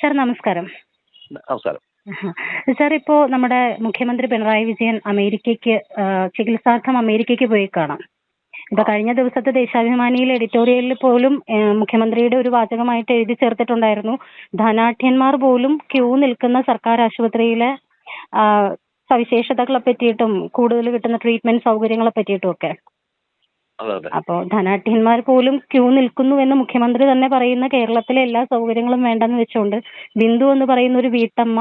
Sir നമസ്കാരം. നമസ്കാരം. Sir ഇപ്പോൾ നമ്മുടെ മുഖ്യമന്ത്രി പിണറായി വിജയൻ അമേരിക്കയ്ക്ക് ചികിത്സാർത്ഥം അമേരിക്കയ്ക്ക് പോയി കാണാം. ഇപ്പൊ കഴിഞ്ഞ ദിവസത്തെ ദേശാഭിമാനിയിൽ എഡിറ്റോറിയലിൽ പോലും മുഖ്യമന്ത്രിയുടെ ഒരു വാചകമായിട്ട് എഴുതി ചേർത്തിട്ടുണ്ടായിരുന്നു. ധനാഠ്യന്മാർ പോലും ക്യൂ നിൽക്കുന്ന സർക്കാർ ആശുപത്രിയിലെ സവിശേഷതകളെ പറ്റിയിട്ടും കൂടുതൽ കിട്ടുന്ന ട്രീറ്റ്മെന്റ് സൗകര്യങ്ങളെ പറ്റിയിട്ടും ഒക്കെ. അപ്പോ ധനാഢ്യന്മാർ പോലും ക്യൂ നിൽക്കുന്നു എന്ന് മുഖ്യമന്ത്രി തന്നെ പറയുന്ന കേരളത്തിലെ എല്ലാ സൗകര്യങ്ങളും വേണ്ടെന്ന് വെച്ചുകൊണ്ട് ബിന്ദു എന്ന് പറയുന്ന ഒരു വീട്ടമ്മ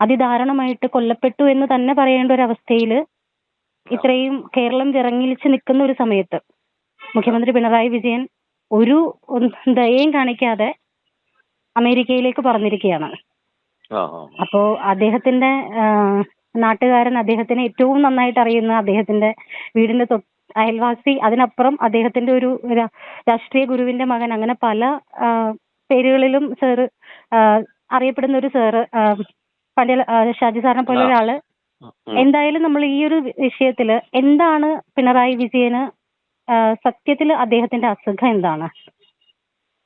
അതിദാരുണമായിട്ട് കൊല്ലപ്പെട്ടു എന്ന് തന്നെ പറയേണ്ട ഒരു അവസ്ഥയിൽ ഇത്രയും കേരളം വിറങ്ങിലിച്ച് നിൽക്കുന്ന ഒരു സമയത്ത് മുഖ്യമന്ത്രി പിണറായി വിജയൻ ഒരു ദയയും കാണിക്കാതെ അമേരിക്കയിലേക്ക് പറഞ്ഞിരിക്കുകയാണ് അപ്പോ അദ്ദേഹത്തിന്റെ നാട്ടുകാരൻ അദ്ദേഹത്തിനെ ഏറ്റവും നന്നായിട്ട് അറിയുന്ന അദ്ദേഹത്തിന്റെ വീടിന്റെ അയൽവാസി അതിനപ്പുറം അദ്ദേഹത്തിന്റെ ഒരു രാഷ്ട്രീയ ഗുരുവിന്റെ മകൻ അങ്ങനെ പല പേരുകളിലും സാറ് അറിയപ്പെടുന്ന ഒരു സാറ് ആ, ഷാജി സാറിനെ പോലെ. ഒരാൾ. എന്തായാലും നമ്മൾ ഈ ഒരു വിഷയത്തിൽ എന്താണ് പിണറായി വിജയന് ആ, സത്യത്തിൽ അദ്ദേഹത്തിന്റെ അസുഖം എന്താണ്?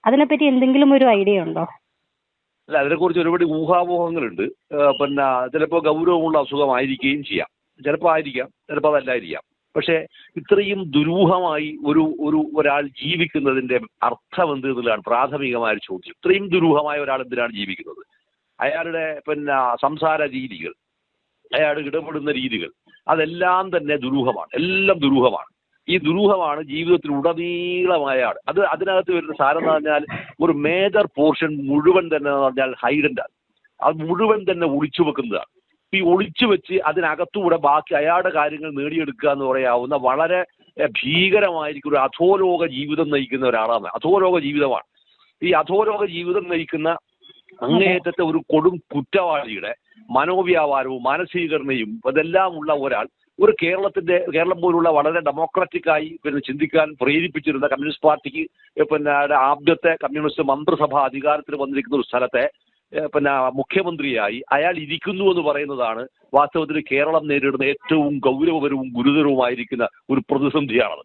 അതിനെപ്പറ്റി എന്തെങ്കിലും ഒരു ഐഡിയ ഉണ്ടോ? അല്ല അതിനെക്കുറിച്ച് ഒരുപാട് ഊഹാപോഹങ്ങളുണ്ട്. പിന്നെ ചിലപ്പോൾ ഗൗരവമുള്ള അസുഖമായിരിക്കുകയും ചെയ്യാം. ചിലപ്പോൾ ആയിരിക്കാം ചിലപ്പോൾ അതല്ലായിരിക്കാം. പക്ഷേ ഇത്രയും ദുരൂഹമായി ഒരു ഒരു ഒരാൾ ജീവിക്കുന്നതിന്റെ അർത്ഥം എന്ത് എന്നുള്ളതാണ് പ്രാഥമികമായ ഒരു ചോദ്യം. ഇത്രയും ദുരൂഹമായ ഒരാൾ എന്തിനാണ് ജീവിക്കുന്നത്? അയാളുടെ പിന്നെ സംസാര രീതികൾ അയാൾ ഇടപെടുന്ന രീതികൾ അതെല്ലാം തന്നെ ദുരൂഹമാണ്. എല്ലാം ദുരൂഹമാണ്. ഈ ദുരൂഹമാണ് ജീവിതത്തിൽ ഉടനീളമായ അത് അതിനകത്ത് വരുന്ന സാരം എന്ന് പറഞ്ഞാൽ ഒരു മേജർ പോർഷൻ മുഴുവൻ തന്നെ എന്ന് പറഞ്ഞാൽ ഹൈഡന്റാണ് അത് മുഴുവൻ തന്നെ ഒളിച്ചു വെക്കുന്നതാണ് ഈ ഒളിച്ചു വെച്ച് അതിനകത്തൂടെ ബാക്കി അയാളുടെ കാര്യങ്ങൾ നേടിയെടുക്കുക എന്ന് പറയാവുന്ന വളരെ ഭീകരമായിരിക്കും ഒരു അധോലോക ജീവിതം നയിക്കുന്ന ഒരാളാണ്. അധോലോക ജീവിതമാണ്. ഈ അധോലോക ജീവിതം നയിക്കുന്ന അങ്ങേയറ്റത്തെ ഒരു കൊടും കുറ്റവാളിയുടെ മനോവ്യാപാരവും മാനസികരണയും അതെല്ലാം ഉള്ള ഒരാൾ ഒരു കേരളത്തിന്റെ കേരളം പോലുള്ള വളരെ ഡെമോക്രാറ്റിക് ആയി പിന്നെ ചിന്തിക്കാൻ പ്രേരിപ്പിച്ചിരുന്ന കമ്മ്യൂണിസ്റ്റ് പാർട്ടിക്ക് പിന്നെ ആദ്യത്തെ കമ്മ്യൂണിസ്റ്റ് മന്ത്രിസഭ അധികാരത്തിൽ വന്നിരിക്കുന്ന ഒരു സ്ഥലത്തെ പിന്നെ മുഖ്യമന്ത്രിയായി അയാൾ ഇരിക്കുന്നു എന്ന് പറയുന്നതാണ് വാസ്തവത്തിൽ കേരളം നേരിടുന്ന ഏറ്റവും ഗൗരവപരവും ഗുരുതരവുമായിരിക്കുന്ന ഒരു പ്രതിസന്ധിയാണത്.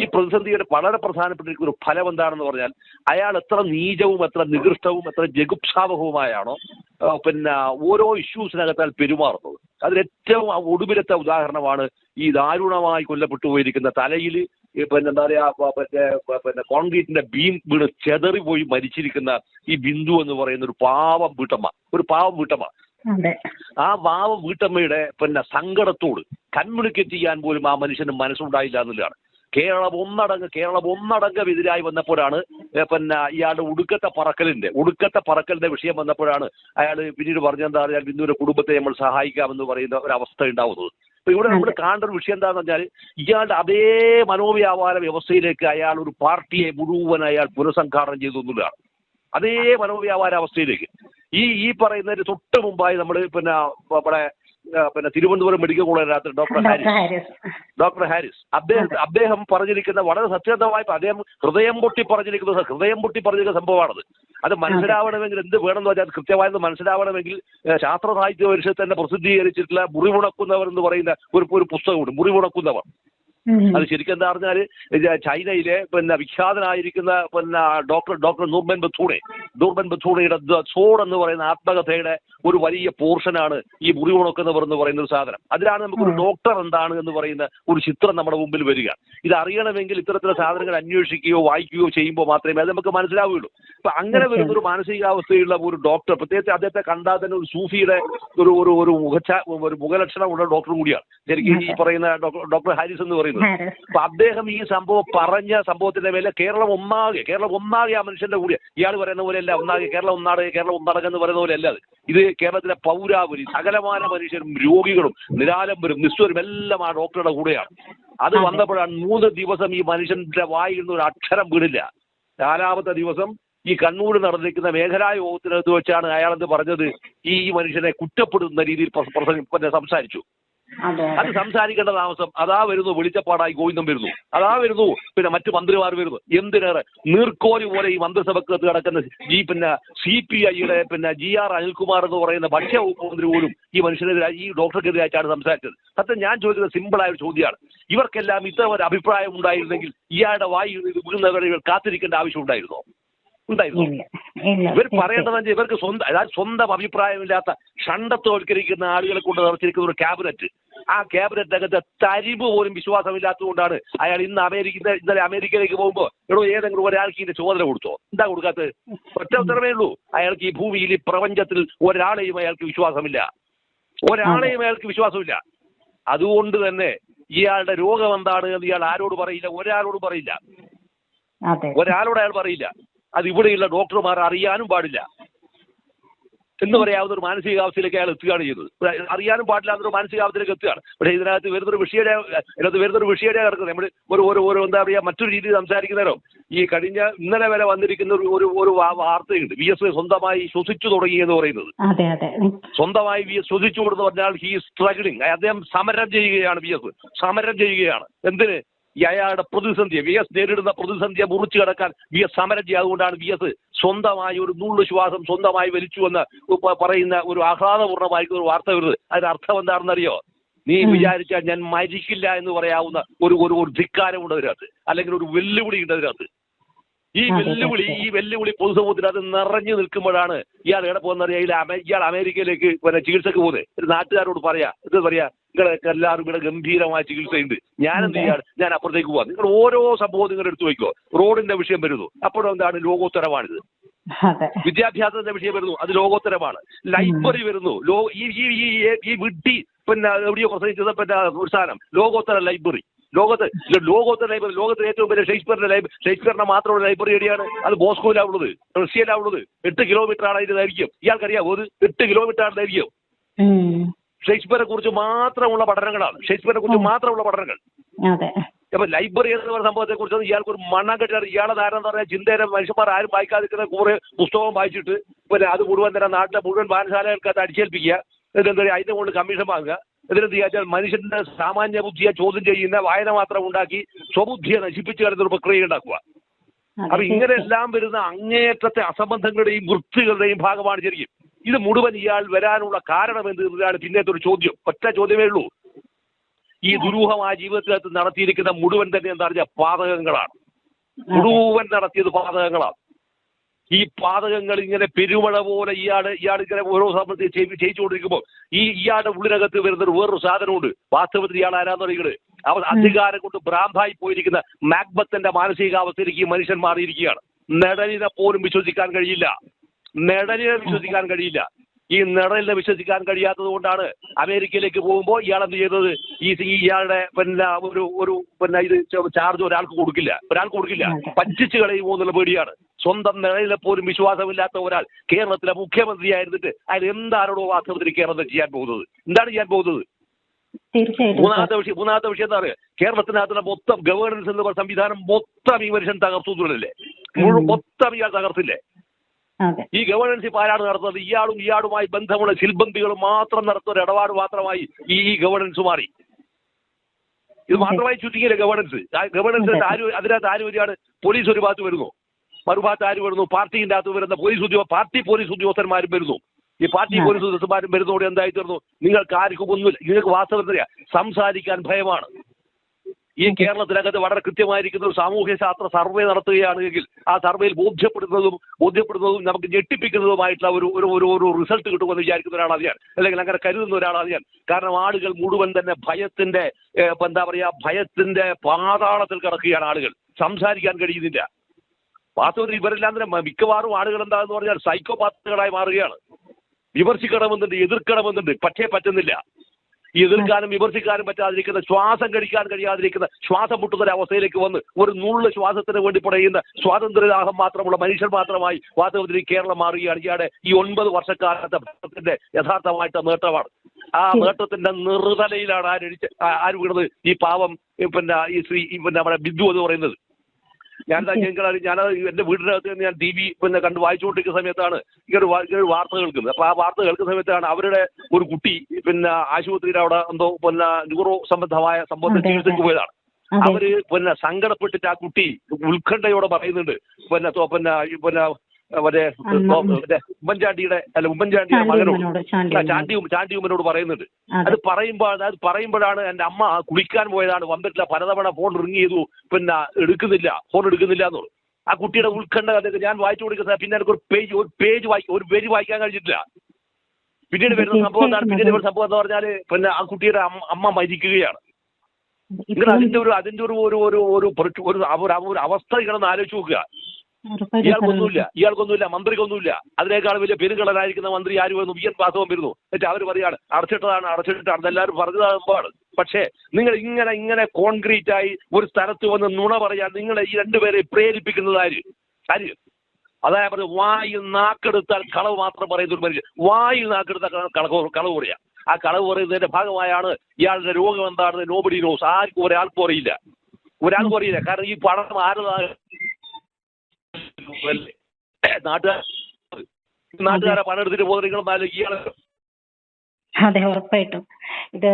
ഈ പ്രതിസന്ധിയുടെ വളരെ പ്രധാനപ്പെട്ടിരിക്കുന്ന ഒരു ഫലം എന്താണെന്ന് പറഞ്ഞാൽ അയാൾ എത്ര നീചവും എത്ര നികൃഷ്ടവും എത്ര ജഗുപ്സാവഹവുമായാണോ പിന്നെ ഓരോ ഇഷ്യൂസിനകത്താൽ പെരുമാറുന്നത്. അതിൽ ഏറ്റവും ഒടുവിലത്തെ ഉദാഹരണമാണ് ഈ ദാരുണമായി കൊല്ലപ്പെട്ടു പോയിരിക്കുന്ന തലയിൽ പിന്നെ എന്താ പറയുക മറ്റേ പിന്നെ കോൺക്രീറ്റിന്റെ ബീം വീണ് ചെതറി പോയി മരിച്ചിരിക്കുന്ന ഈ ബിന്ദു എന്ന് പറയുന്ന ഒരു പാവം വീട്ടമ്മ ഒരു പാവം വീട്ടമ്മ. ആ പാവം വീട്ടമ്മയുടെ പിന്നെ സങ്കടത്തോട് കമ്മ്യൂണിക്കേറ്റ് ചെയ്യാൻ പോലും ആ മനുഷ്യന് മനസ്സുണ്ടായില്ല എന്നുള്ളതാണ്. കേരളം ഒന്നടങ്ക് കേരളം ഒന്നടങ്കം എതിരായി വന്നപ്പോഴാണ് പിന്നെ ഇയാളുടെ ഒടുക്കത്തെ പറക്കലിന്റെ ഒടുക്കത്തെ പറക്കലിന്റെ വിഷയം വന്നപ്പോഴാണ് അയാൾ പിന്നീട് പറഞ്ഞെന്താ പറയുക ബിന്ദുവിന്റെ കുടുംബത്തെ നമ്മൾ സഹായിക്കാമെന്ന് പറയുന്ന ഒരു അവസ്ഥ ഉണ്ടാവുന്നത്. അപ്പൊ ഇവിടെ നമ്മൾ കാണേണ്ട ഒരു വിഷയം എന്താണെന്ന് പറഞ്ഞാൽ ഇയാളുടെ അതേ മനോവ്യാപാര വ്യവസ്ഥയിലേക്ക് അയാൾ ഒരു പാർട്ടിയെ മുഴുവൻ അയാൾ പുനഃസംഘാടനം ചെയ്തു എന്നുള്ളതാണ്. അതേ മനോവ്യാപാര അവസ്ഥയിലേക്ക് ഈ ഈ പറയുന്നതിന് തൊട്ട് മുമ്പായി നമ്മൾ പിന്നെ നമ്മുടെ പിന്നെ Thiruvananthapuram medical കോളേജിനകത്ത് doctor doctor Haris. Doctor Haris. അദ്ദേഹം അദ്ദേഹം പറഞ്ഞിരിക്കുന്ന വളരെ സത്യസന്ധമായി അദ്ദേഹം ഹൃദയം പൊട്ടി പറഞ്ഞിരിക്കുന്ന ഹൃദയം പൊട്ടി പറഞ്ഞിരിക്കുന്ന സംഭവമാണത്. അത് മനസ്സിലാവണമെങ്കിൽ എന്ത് വേണമെന്ന് വെച്ചാൽ കൃത്യമായത് മനസ്സിലാവണമെങ്കിൽ ശാസ്ത്ര സാഹിത്യ പരിഷത്ത് തന്നെ പ്രസിദ്ധീകരിച്ചിട്ടുള്ള മുറിവുണക്കുന്നവർ എന്ന് പറയുന്ന ഒരു ഒരു പുസ്തകമുണ്ട് മുറിവുണക്കുന്നവർ. അത് ശരിക്കും എന്താ പറഞ്ഞാൽ ചൈനയിലെ പിന്നെ വിഖ്യാതനായിരിക്കുന്ന പിന്നെ ഡോക്ടർ ഡോക്ടർ നൂർബൻ ബത്തൂടെ നൂർബൻ ബത്തൂടയുടെ ദ സോഡ് എന്ന് പറയുന്ന ആത്മകഥയുടെ ഒരു വലിയ പോർഷനാണ് ഈ മുറിവുണക്കുന്നവർ എന്ന് പറയുന്ന ഒരു സാധനം. അതിലാണ് നമുക്കൊരു ഡോക്ടർ എന്താണ് എന്ന് പറയുന്ന ഒരു ചിത്രം നമ്മുടെ മുമ്പിൽ വരിക. ഇത് അറിയണമെങ്കിൽ ഇത്തരത്തിലുള്ള സാധനങ്ങൾ അന്വേഷിക്കുകയോ വായിക്കുകയോ ചെയ്യുമ്പോൾ മാത്രമേ അത് നമുക്ക് മനസ്സിലാവുകയുള്ളൂ. അപ്പൊ അങ്ങനെ വരുന്ന ഒരു മാനസികാവസ്ഥയുള്ള ഒരു ഡോക്ടർ പ്രത്യേകിച്ച് അദ്ദേഹത്തെ കണ്ടാൽ തന്നെ ഒരു സൂഫിയുടെ ഒരു ഒരു ഒരു മുഖച്ച ഒരു മുഖലക്ഷണമുള്ള ഡോക്ടർ കൂടിയാണ്. ശരിക്കും ഈ പറയുന്ന ഡോക്ടർ ഡോക്ടർ ഹാരിസ് എന്ന് പറയുന്നത് ഹാരിസ് അപ്പൊ അദ്ദേഹം ഈ സംഭവം പറഞ്ഞ സംഭവത്തിന്റെ മേലെ കേരളം ഒന്നാകെ കേരളം ഒന്നാകെ ആ മനുഷ്യന്റെ കൂടെ. ഇയാൾ പറയുന്ന പോലെയല്ല ഒന്നാകെ കേരളം ഒന്നാട് കേരളം ഒന്നടങ്കം എന്ന് പറയുന്ന പോലെ അല്ല അത്. ഇത് കേരളത്തിലെ പൗരാപുരി സകലമായ മനുഷ്യരും രോഗികളും നിരാലംബരും നിസ്വരും എല്ലാം ആ ഡോക്ടറുടെ കൂടെയാണ്. അത് വന്നപ്പോഴാണ് മൂന്ന് ദിവസം ഈ മനുഷ്യന്റെ വായിൽ നിന്ന് ഒരു അക്ഷരം വീണില്ല. നാലാമത്തെ ദിവസം ഈ കണ്ണൂർ നടന്നിരിക്കുന്ന മേഖലാ യോഗത്തിനകത്ത് വെച്ചാണ് അയാളെന്ന് പറഞ്ഞത് ഈ മനുഷ്യനെ കുറ്റപ്പെടുത്തുന്ന രീതിയിൽ സംസാരിച്ചു. അതെ സംസാരിക്കേണ്ട താമസം അതാ വരുന്നു വെളിച്ചപ്പാടായി ഗോവിന്ദം വരുന്നു. അതാ വരുന്നു പിന്നെ മറ്റു മന്ത്രിമാർ വരുന്നു. എന്തിനേറെ? നീർക്കോലി പോലെ ഈ മന്ത്രിസഭക്കകത്ത് കിടക്കുന്ന ഈ പിന്നെ സി പി ഐയുടെ പിന്നെ ജി ആർ അനിൽകുമാർ എന്ന് പറയുന്ന ഭക്ഷ്യ വകുപ്പ് മന്ത്രി പോലും ഈ മനുഷ്യനെതിരായി ഈ ഡോക്ടർക്കെതിരായിട്ടാണ് സംസാരിച്ചത്. സത്യം ഞാൻ ചോദിക്കുന്നത് സിമ്പിളായ ഒരു ചോദ്യമാണ്. ഇവർക്കെല്ലാം ഇത്ര ഒരു അഭിപ്രായം ഉണ്ടായിരുന്നെങ്കിൽ ഇയാളുടെ വായി വീഴുന്നവരെ ഇവർ കാത്തിരിക്കേണ്ട ആവശ്യം ഉണ്ടായിരുന്നോ? ഇവർ. പറയേണ്ടതെന്ന് ഇവർക്ക് സ്വന്തം അതായത് സ്വന്തം അഭിപ്രായമില്ലാത്ത ഷണ്ടത്വവൽക്കരിക്കുന്ന ആളുകളെ കൊണ്ട് നിറച്ചിരിക്കുന്ന ഒരു ക്യാബിനറ്റ് ആ ക്യാബിനറ്റിനകത്ത് തരിവ് പോലും വിശ്വാസമില്ലാത്തതുകൊണ്ടാണ് അയാൾ ഇന്ന് അമേരിക്ക ഇന്നലെ അമേരിക്കയിലേക്ക് പോകുമ്പോൾ എടോ ഏതെങ്കിലും ഒരാൾക്ക് ഇതിന്റെ ചുമതല കൊടുത്തോ? എന്താ കൊടുക്കാത്തത്? ഒറ്റ ഉത്തരവേ ഉള്ളൂ. അയാൾക്ക് ഈ ഭൂമിയിൽ ഈ പ്രപഞ്ചത്തിൽ ഒരാളെയും അയാൾക്ക് വിശ്വാസമില്ല. ഒരാളെയും അയാൾക്ക് വിശ്വാസമില്ല. അതുകൊണ്ട് തന്നെ ഇയാളുടെ രോഗം എന്താണ് എന്ന് ഇയാൾ ആരോട് പറയില്ല ഒരാളോട് പറയില്ല. ഒരാളോട് അയാൾ പറയില്ല. അത് ഇവിടെയുള്ള ഡോക്ടർമാർ അറിയാനും പാടില്ല. എന്ന് പറയാവുന്ന ഒരു മാനസികാവസ്ഥയിലേക്ക് അയാൾ എത്തുകയാണ് ചെയ്യുന്നത്. അറിയാനും പാടില്ലാത്തൊരു മാനസികാവസ്ഥയിലേക്ക് എത്തുകയാണ്. പക്ഷേ ഇതിനകത്ത് വരുന്നൊരു വിഷയുടെ ഇതിനകത്ത് വരുന്നൊരു വിഷയുടെ കിടക്കുന്നത്. നമ്മൾ ഒരു ഓരോ ഒരു എന്താ പറയുക മറ്റൊരു രീതിയിൽ സംസാരിക്കുന്നേരം ഈ കഴിഞ്ഞ ഇന്നലെ വരെ വന്നിരിക്കുന്ന ഒരു ഒരു ഒരു വാർത്തയുണ്ട്. വി എസ് സ്വന്തമായി ശ്വസിച്ചു തുടങ്ങി എന്ന് പറയുന്നത്. സ്വന്തമായി വി എസ് ശ്വസിച്ചു കൊടുത്ത് പറഞ്ഞാൽ ഹി സ്ട്രഗിളിങ് അദ്ദേഹം സമരം ചെയ്യുകയാണ് വി എസ് സമരം ചെയ്യുകയാണ്. എന്തിന്? ഈ അയാളുടെ പ്രതിസന്ധിയെ വി എസ് നേരിടുന്ന പ്രതിസന്ധിയെ മുറിച്ചു കടക്കാൻ വി എസ് സമരം ചെയ്യുക അതുകൊണ്ടാണ് വി എസ് സ്വന്തമായി ഒരു നുള്ളു ശ്വാസം സ്വന്തമായി വലിച്ചു എന്ന് പറയുന്ന ഒരു ആഹ്ലാദപൂർണമായിരിക്കുന്ന ഒരു വാർത്ത വരുന്നത്. അതിന്റെ അർത്ഥം എന്താണെന്നറിയോ? നീ. വിചാരിച്ചാൽ ഞാൻ മരിക്കില്ല എന്ന് പറയാവുന്ന ഒരു ഒരു ഒരു ധിക്കാരമുണ്ട് അതിനകത്ത്. അല്ലെങ്കിൽ ഒരു വെല്ലുവിളി ഉണ്ട് അതിനകത്ത്. ഈ അതെ, വെല്ലുവിളി ഈ വെല്ലുവിളി പൊതുസമൂഹത്തിൽ പൊതുസമൂഹത്തിനകത്ത് നിറഞ്ഞു നിൽക്കുമ്പോഴാണ് ഇയാൾ എവിടെ പോകുന്ന ഇയാൾ ഇയാൾ അമേരിക്കയിലേക്ക് പിന്നെ ചികിത്സക്ക് പോകുന്നത്. ഒരു നാട്ടുകാരോട് പറയാ ഇത് പറയാ നിങ്ങളൊക്കെ എല്ലാവരും ഇവിടെ ഗംഭീരമായ ചികിത്സയുണ്ട്. ഞാൻ എന്ത് അതെ. ചെയ്യാൻ ഞാൻ അപ്പുറത്തേക്ക് പോവാം. നിങ്ങൾ ഓരോ സംഭവം നിങ്ങൾ എടുത്തു വയ്ക്കോ. റോഡിന്റെ വിഷയം വരുന്നു. അപ്പോഴും എന്താണ് ലോകോത്തരമാണിത്. അതെ. വിദ്യാഭ്യാസത്തിന്റെ വിഷയം വരുന്നു. അത് ലോകോത്തരമാണ്. ലൈബ്രറി വരുന്നു. ലോ ഈ ഈ ഈ ഈ- ഈ വിഡ്ഢി പിന്നെ എവിടെയോ പ്രസംഗിച്ചത് പിന്നെ ഒരു സാധനം. ലോകോത്തര ലൈബ്രറി. ലോകത്ത് ലോകത്തെ ലോകോത്തര ലൈബ്രറി ലോകത്തിലെ ഏറ്റവും വലിയ ഷേക്സ്പിയറിന്റെ ലൈബ്രറി ഷേക്സ്പിയറിന്റെ മാത്രമുള്ള ലൈബ്രറി എവിടെയാണ്? അത് ബോസ്കോയിലാണ് ഉള്ളത് റഷ്യയിലാണ് ഉള്ളത് എട്ട് കിലോമീറ്റർ ആണ് അതിന്റെ ദൈർഘ്യം ഇയാൾക്കറിയാം ഒരു എട്ട് കിലോമീറ്റർ ആണ് ദൈർഘ്യം ഉം. ഷേക്സ്പിയറെ കുറിച്ച് മാത്രമുള്ള പഠനങ്ങളാണ്. ഷേക്സ്പിയറിനെ കുറിച്ച്. മാത്രമുള്ള പഠനങ്ങൾ. അതെ. അപ്പൊ ലൈബ്രറി എന്ന് പറയുന്ന സംഭവത്തെ കുറിച്ച് ഇയാൾക്ക് ഒരു മണ്ണം കെട്ടാണ് ഇയാളെ ധാരണ എന്ന് പറഞ്ഞാൽ ചിന്തയുടെ മനുഷ്യന്മാർ ആരും വായിക്കാതിരിക്കുന്ന കുറെ പുസ്തകം വായിച്ചിട്ട് പിന്നെ അത് മുഴുവൻ തന്നെ നാട്ടിലെ മുഴുവൻ വായനശാലകൾക്ക് അടിച്ചേൽപ്പിക്കുക എന്നിട്ട് എന്താ പറയുക അതിന്റെ കൊണ്ട് കമ്മീഷൻ വാങ്ങുക. എന്നിട്ട് ചെയ്യാച്ചാൽ മനുഷ്യന്റെ സാമാന്യ ബുദ്ധിയെ ചോദ്യം ചെയ്യുന്ന വായന മാത്രം ഉണ്ടാക്കി സ്വബുദ്ധിയെ നശിപ്പിച്ചു കളയുന്ന ഒരു പ്രക്രിയ ഉണ്ടാക്കുക അപ്പൊ ഇങ്ങനെയെല്ലാം എല്ലാം വരുന്ന അങ്ങേയറ്റത്തെ അസംബന്ധങ്ങളുടെയും വൃത്തികളുടെയും ഭാഗമാണ് ശരിക്കും. ഇത് മുഴുവൻ ഇയാൾ വരാനുള്ള കാരണം എന്ത് എന്നതാണ് പിന്നത്തെ ഒരു ചോദ്യം. ഒറ്റ ചോദ്യമേ ഉള്ളൂ. ഈ ദുരൂഹമായ ജീവിതത്തിനകത്ത് നടത്തിയിരിക്കുന്ന മുഴുവൻ തന്നെ എന്താ പറഞ്ഞ പാതകങ്ങളാണ്. മുഴുവൻ നടത്തിയത് പാതകങ്ങളാണ്. ഈ പാതകങ്ങൾ ഇങ്ങനെ പെരുമഴ പോലെ ഇയാൾ ഇയാൾ ഇങ്ങനെ ഓരോ സമയത്ത് ചെയ്യിച്ചുകൊണ്ടിരിക്കുമ്പോൾ ഈ ഇയാളുടെ ഉള്ളിനകത്ത് വരുന്ന ഒരു വേറൊരു സാധനമുണ്ട്. വാസ്തവത്തിൽ ഇയാൾ ആരാന്ന് പറയുന്നത്? അവർ അധികാരം കൊണ്ട് ഭ്രാന്തായി പോയിരിക്കുന്ന മാക്ബത്തിന്റെ മാനസികാവസ്ഥയിലേക്ക് ഈ മനുഷ്യൻ മാറിയിരിക്കുകയാണ്. നെടലിനെ പോലും വിശ്വസിക്കാൻ കഴിയില്ല. നെടലിനെ വിശ്വസിക്കാൻ കഴിയില്ല. ഈ നെടലിനെ വിശ്വസിക്കാൻ കഴിയാത്തത് കൊണ്ടാണ് അമേരിക്കയിലേക്ക് പോകുമ്പോൾ ഇയാൾ എന്ത് ചെയ്തത്? ഈ ഇയാളുടെ പിന്നെ ഒരു ഒരു പിന്നെ ഇത് ചാർജ് ഒരാൾക്ക് കൊടുക്കില്ല. ഒരാൾക്ക് കൊടുക്കില്ല. പറ്റിച്ചു കളയുമോ എന്നുള്ള പേടിയാണ്. സ്വന്തം നിഴലിനെ പോലും വിശ്വാസമില്ലാത്ത ഒരാൾ കേരളത്തിലെ മുഖ്യമന്ത്രിയായിരുന്നിട്ട് അയാൾ എന്താണോ വാസ്തവത്തിൽ കേരളത്തിൽ ചെയ്യാൻ പോകുന്നത്? എന്താണ് ചെയ്യാൻ പോകുന്നത്? മൂന്നാമത്തെ വിഷയം മൂന്നാമത്തെ വിഷയം എന്താ പറയുക? കേരളത്തിനകത്തുള്ള മൊത്തം ഗവേണൻസ് എന്ന് പറയുന്ന സംവിധാനം മൊത്തം ഈ മനുഷ്യൻ തകർത്തു എന്നുള്ളതല്ലേ മുഴുവൻ. മൊത്തം ഇയാൾ തകർത്തില്ലേ? ഈ ഗവേണൻസ് ആരാണ് നടത്തുന്നത് ഇയാളും ഇയാളുമായി ബന്ധമുള്ള സിൽബന്ധികളും മാത്രം നടത്തുന്ന ഒരു ഇടപാട് മാത്രമായി ഈ ഈ ഗവേണൻസ് മാറി. ഇത് മാത്രമായി ചുരുങ്ങിയില്ല ഗവേണൻസ്. ഗവേണൻസ്. ആര് അതിനകത്ത് ആര് വരികയാണ് പോലീസ് ഒരു ഭാഗത്ത് വരുന്നു. മറുഭാഗത്ത് ആര് വരുന്നു പാർട്ടിന്റെ അകത്ത് വരുന്ന പോലീസ് ഉദ്യോഗ പാർട്ടി പോലീസ് ഉദ്യോഗസ്ഥന്മാരും വരുന്നു. ഈ പാർട്ടി. പോലീസ് ഉദ്യോഗസ്ഥന്മാരും വരുന്നതോടെ എന്തായി തീർന്നു? നിങ്ങൾക്ക് ആർക്കും ഒന്നുമില്ല. നിങ്ങൾക്ക് വാസ്തവത്തിൽ സംസാരിക്കാൻ ഭയമാണ്. ഈ കേരളത്തിനകത്ത് വളരെ കൃത്യമായിരിക്കുന്ന ഒരു സാമൂഹ്യ ശാസ്ത്ര സർവേ നടത്തുകയാണെങ്കിൽ ആ സർവേയിൽ ബോധ്യപ്പെടുന്നതും ബോധ്യപ്പെടുന്നതും നമുക്ക് ഞെട്ടിപ്പിക്കുന്നതുമായിട്ടുള്ള ഒരു ഒരു ഒരു ഒരു റിസൾട്ട് കിട്ടുമെന്ന് വിചാരിക്കുന്ന ഒരാളാണ് ഞാൻ. അല്ലെങ്കിൽ അങ്ങനെ കരുതുന്ന ഒരാളാണ് ഞാൻ. കാരണം ആളുകൾ മുഴുവൻ തന്നെ ഭയത്തിന്റെ എന്താ പറയാ ഭയത്തിന്റെ പാതാളത്തിൽ കിടക്കുകയാണ് ആളുകൾ. സംസാരിക്കാൻ കഴിയുന്നില്ല. വാസ്തവത്തിൽ ഇവരെല്ലാം തന്നെ മിക്കവാറും ആളുകൾ എന്താണെന്ന് പറഞ്ഞാൽ സൈക്കോപാത്തുകളായി മാറുകയാണ്. വിമർശിക്കണമെന്നുണ്ട് എതിർക്കണമെന്നുണ്ട് പക്ഷേ പറ്റുന്നില്ല. എതിർക്കാനും വിമർശിക്കാനും പറ്റാതിരിക്കുന്ന ശ്വാസം കഴിക്കാൻ കഴിയാതിരിക്കുന്ന ശ്വാസം മുട്ടുന്ന അവസ്ഥയിലേക്ക് വന്ന് ഒരു നുള്ളു ശ്വാസത്തിന് വേണ്ടി പടയുന്ന സ്വാതന്ത്ര്യദാഹം മാത്രമുള്ള മനുഷ്യർ മാത്രമായി വാസ്തവത്തിൽ കേരളം മാറുകയാണ്. ഇയാളുടെ ഈ ഒൻപത് വർഷക്കാലത്തെ ഭരണത്തിന്റെ യഥാർത്ഥമായിട്ട് നേട്ടമാണ്. ആ നേട്ടത്തിന്റെ നിർതലയിലാണ് ആരടിച്ച് ആ- ആര് വീണത്? ഈ പാവം പിന്നെ ഈ ശ്രീ പിന്നെ നമ്മുടെ ബിന്ദു എന്ന് പറയുന്നത്. ഞാൻ നിങ്ങൾ ഞാൻ എന്റെ വീടിനകത്ത് നിന്ന് ഞാൻ ടി വി പിന്നെ കണ്ട് വായിച്ചുകൊണ്ടിരിക്കുന്ന സമയത്താണ് ഇങ്ങനെ വാർത്ത കേൾക്കുന്നത്. അപ്പൊ ആ വാർത്ത കേൾക്കുന്ന സമയത്താണ് അവരുടെ ഒരു കുട്ടി പിന്നെ ആശുപത്രിയിൽ അവിടെ എന്തോ പിന്നെ ന്യൂറോ സംബന്ധമായ സംഭവത്തിൽ. ചികിത്സയ്ക്ക് പോയതാണ്. അവർ പിന്നെ സങ്കടപ്പെട്ടിട്ട് ആ കുട്ടി ഉത്കണ്ഠയോടെ പറയുന്നുണ്ട്. പിന്നെ പിന്നെ പിന്നെ മറ്റേ ഉമ്മൻചാണ്ടിയുടെ അല്ല ഉമ്മൻചാണ്ടിയുടെ ചാണ്ടി മകനോട് ചാണ്ടി ചാണ്ടി ഉമ്മനോട് പറയുന്നുണ്ട് അത് പറയുമ്പോൾ അത് പറയുമ്പോഴാണ് എന്റെ അമ്മ കുളിക്കാൻ പോയതാണ് വന്നിട്ടില്ല പലതവണ ഫോൺ റിങ് ചെയ്തു പിന്നെ എടുക്കുന്നില്ല ഫോൺ എടുക്കുന്നില്ല എന്നുള്ളത് ആ കുട്ടിയുടെ ഉത്കണ്ഠ കഥയൊക്കെ ഞാൻ വായിച്ചു കൊടുക്കുന്ന പിന്നെ എനിക്ക് ഒരു പേജ് ഒരു പേജ് വായി ഒരു പേജ് വായിക്കാൻ കഴിഞ്ഞിട്ടില്ല പിന്നീട് വരുന്ന സംഭവം എന്താണ് പിന്നീട് വരുന്ന സംഭവം എന്ന് പറഞ്ഞാൽ പിന്നെ ആ കുട്ടിയുടെ അമ്മ- മരിക്കുകയാണ് നിങ്ങൾ അതിന്റെ ഒരു അതിന്റെ ഒരു ഒരു ഒരു ഒരു ഒരു അവസ്ഥ ഇങ്ങനെ ആലോചിച്ച് നോക്കുക ഇയാൾക്കൊന്നുമില്ല ഇയാൾക്കൊന്നുമില്ല. മന്ത്രിക്കൊന്നുമില്ല. അതിനേക്കാൾ വലിയ പെരുകളനായിരിക്കുന്ന മന്ത്രി ആര് വന്നു? വി എൻ വാസവൻ വരുന്നു. എന്നിട്ട് അവർ പറയാണ് അടച്ചിട്ടതാണ് അടച്ചിട്ടാണ് എല്ലാവരും പറഞ്ഞതാകുമ്പോൾ പക്ഷേ നിങ്ങൾ ഇങ്ങനെ ഇങ്ങനെ കോൺക്രീറ്റ് ആയി ഒരു സ്ഥലത്ത് വന്ന് നുണ പറയാൻ നിങ്ങളെ ഈ രണ്ടുപേരെ പ്രേരിപ്പിക്കുന്നത് ആര്? ആര്? അതായത് വായിൽ നാക്കെടുത്താൽ കളവ് മാത്രം പറയുന്ന ഒരു മനുഷ്യൻ വായിൽ നാക്കെടുത്താൽ കള- കളവ് കളവ് പറയാം. ആ കളവ് പറയുന്നതിന്റെ ഭാഗമായാണ് ഇയാളുടെ രോഗം എന്താണെന്ന് നോബഡി നോസ് ആർക്കും ഒരാൾക്കും അറിയില്ല. ഒരാൾക്കും അറിയില്ല. കാരണം ഈ പണം ആരതാ നാട്ടുകാർ നാട്ടുകാരെ അതെ ഉറപ്പായിട്ടും. ഇത്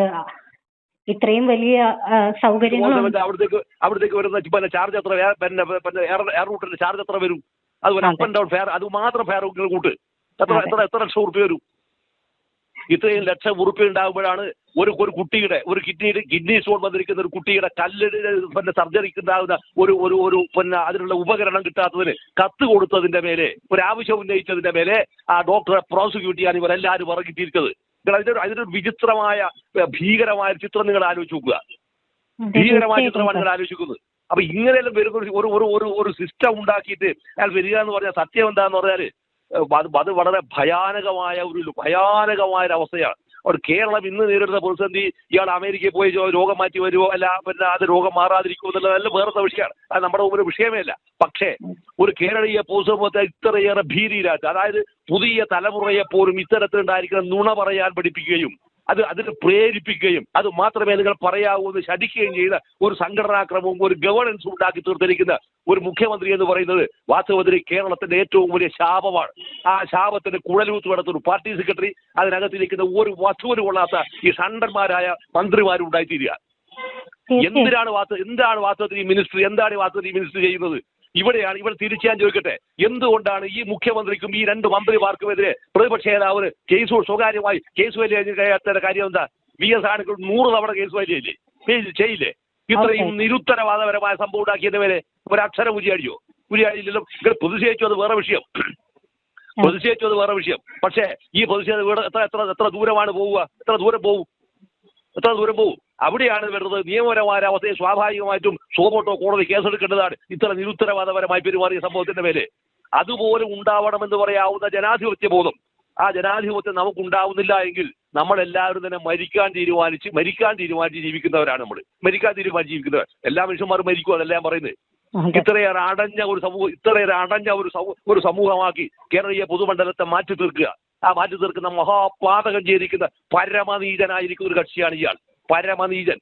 ഇത്രയും വലിയ സൗകര്യങ്ങൾ സൗകര്യങ്ങളും പോകുന്നവന്റെ അവിടത്തേക്ക് അവിടത്തേക്ക് വരുന്ന പിന്നെ ചാർജ് എത്ര വേ- പിന്നെ പിന്നെ എയർ എയർ റൂട്ടിന്റെ ചാർജ് എത്ര വരും? അതുപോലെ അപ്പ് ആൻഡ് ഡൗൺ ഫെയർ അത് മാത്രം ഫെയർ കൂട്ട്. എത്ര എത്ര എത്ര ലക്ഷം റുപ്യ വരും? ഇത്രയും ലക്ഷം ഉറുപ്പി ഉണ്ടാകുമ്പോഴാണ് ഒരു ഒരു കുട്ടിയുടെ ഒരു കിഡ്നിയുടെ കിഡ്നി സ്റ്റോൺ വന്നിരിക്കുന്ന ഒരു കുട്ടിയുടെ കല്ല് പിന്നെ സർജറിക്ക് ഉണ്ടാകുന്ന ഒരു ഒരു ഒരു പിന്നെ അതിനുള്ള ഉപകരണം കിട്ടാത്തതിന് കത്ത് കൊടുത്തതിന്റെ മേലെ ഒരു ആവശ്യം ഉന്നയിച്ചതിന്റെ മേലെ ആ ഡോക്ടറെ പ്രോസിക്യൂട്ട് ചെയ്യാൻ ഇവരെല്ലാവരും ഇറങ്ങിത്തിരിച്ചത് നിങ്ങൾ അതിന്റെ അതിനൊരു വിചിത്രമായ ഭീകരമായ ചിത്രം നിങ്ങൾ ആലോചിച്ച് നോക്കുക. ഭീകരമായ ചിത്രമാണ് നിങ്ങൾ ആലോചിക്കുന്നത്. അപ്പൊ ഇങ്ങനെയെല്ലാം വരുന്ന ഒരു- ഒരു ഒരു ഒരു ഒരു സിസ്റ്റം ഉണ്ടാക്കിയിട്ട് അയാൾ വരിക എന്ന് പറഞ്ഞാൽ സത്യം എന്താന്ന് പറഞ്ഞാൽ അത് വളരെ ഭയാനകമായ ഒരു ഭയാനകമായ ഒരു അവസ്ഥയാണ് അവിടെ കേരളം ഇന്ന് നേരിടുന്ന പ്രതിസന്ധി ഇയാൾ അമേരിക്കയിൽ പോയി രോഗം മാറ്റി വരുമോ അല്ല പിന്നെ അത് രോഗം മാറാതിരിക്കുമോ എന്നുള്ളതെല്ലാം വേറത്തെ വിഷയമാണ്. അത് നമ്മുടെ ഒരു വിഷയമേ അല്ല. പക്ഷേ ഒരു കേരളീയ പൊതുസമൂഹത്തെ ഇത്രയേറെ ഭീതിയിലാക്കുക അതായത് പുതിയ തലമുറയെ പോലും ഇത്തരത്തിലുണ്ടായിരിക്കുന്ന നുണ പറയാൻ പഠിപ്പിക്കുകയും അത് അതിന് പ്രേരിപ്പിക്കുകയും അത് മാത്രമേ നിങ്ങൾ പറയാവൂ എന്ന് ശഠിക്കുകയും ചെയ്ത ഒരു സംഘടനാക്രമവും ഒരു ഗവേണൻസും ഉണ്ടാക്കി തീർത്തിരിക്കുന്ന ഒരു മുഖ്യമന്ത്രി എന്ന് പറയുന്നത് വാസ്തവത്തിൽ കേരളത്തിന്റെ ഏറ്റവും വലിയ ശാപമാണ്. ആ ശാപത്തിന് കുഴലൂത്ത് നടത്തുന്ന ഒരു പാർട്ടി സെക്രട്ടറി അതിനകത്തിരിക്കുന്ന ഒരു വസ്തുവിന് കൊള്ളാത്ത ഈ ഷണ്ടന്മാരായ മന്ത്രിമാരും ഉണ്ടായിത്തീരുക. എന്തിനാണ് വാസ്ത എന്താണ് വാസ്തവത്തിൽ ഈ മിനിസ്റ്റർ എന്താണ് വാസ്തവത്തിൽ ഈ മിനിസ്റ്റർ ചെയ്യുന്നത്? ഇവിടെയാണ് ഇവിടെ തിരിച്ചു ഞാൻ ചോദിക്കട്ടെ. എന്തുകൊണ്ടാണ് ഈ മുഖ്യമന്ത്രിക്കും ഈ രണ്ട് മന്ത്രിമാർക്കുമെതിരെ പ്രതിപക്ഷ നേതാവ് കേസ് സ്വകാര്യമായി കേസ് വലിയ കാര്യം എന്താ? വി എസ് ആണെങ്കിൽ നൂറ് തവണ കേസ് വലിയല്ലേ ചെയ്- ചെയ്യില്ലേ? ഇത്രയും. നിരുത്തരവാദപരമായ സംഭവം ഉണ്ടാക്കിയതിന്റെ മേലെ ഒരക്ഷരം ഉരിയാടിയോ? ഉരിയാടിയില്ലല്ലോ ഇവിടെ പ്രതിഷേധിച്ചു അത് വേറെ വിഷയം. പ്രതിഷേധിച്ചു അത് വേറെ വിഷയം. പക്ഷേ ഈ പ്രതിഷേധം ഇവിടെ എത്ര എത്ര എത്ര ദൂരമാണ് പോവുക? എത്ര ദൂരം പോവും? എത്ര ദൂരം പോകും അവിടെയാണ് വരുന്നത്. നിയമപരമായ അവസ്ഥയെ സ്വാഭാവികമായിട്ടും സോമോട്ടോ കോടതി കേസെടുക്കേണ്ടതാണ്. ഇത്ര നിരുത്തരവാദപരമായി പെരുമാറിയ സംഭവത്തിന്റെ മേലെ. അതുപോലെ ഉണ്ടാവണമെന്ന് പറയാവുന്ന ജനാധിപത്യ ബോധം. ആ ജനാധിപത്യം നമുക്ക് ഉണ്ടാവുന്നില്ല എങ്കിൽ നമ്മളെല്ലാവരും തന്നെ മരിക്കാൻ തീരുമാനിച്ച് മരിക്കാൻ തീരുമാനിച്ച് ജീവിക്കുന്നവരാണ് നമ്മൾ മരിക്കാൻ തീരുമാനിച്ച് ജീവിക്കുന്നവർ. എല്ലാ മനുഷ്യന്മാരും മരിക്കും അതല്ല ഞാൻ പറയുന്നത്. ഇത്രയേറെ അടഞ്ഞ ഒരു സമൂഹം ഇത്രയേറെ അടഞ്ഞ ഒരു ഒരു സമൂഹമാക്കി കേരളീയ പൊതുമണ്ഡലത്തെ മാറ്റി തീർക്കുക ആ മാറ്റി തീർക്കുന്ന മഹാപാതകം ചെയ്തിരിക്കുന്ന പരമനീതനായിരിക്കുന്ന ഒരു കക്ഷിയാണ് ഇയാൾ. പരമനീചൻ.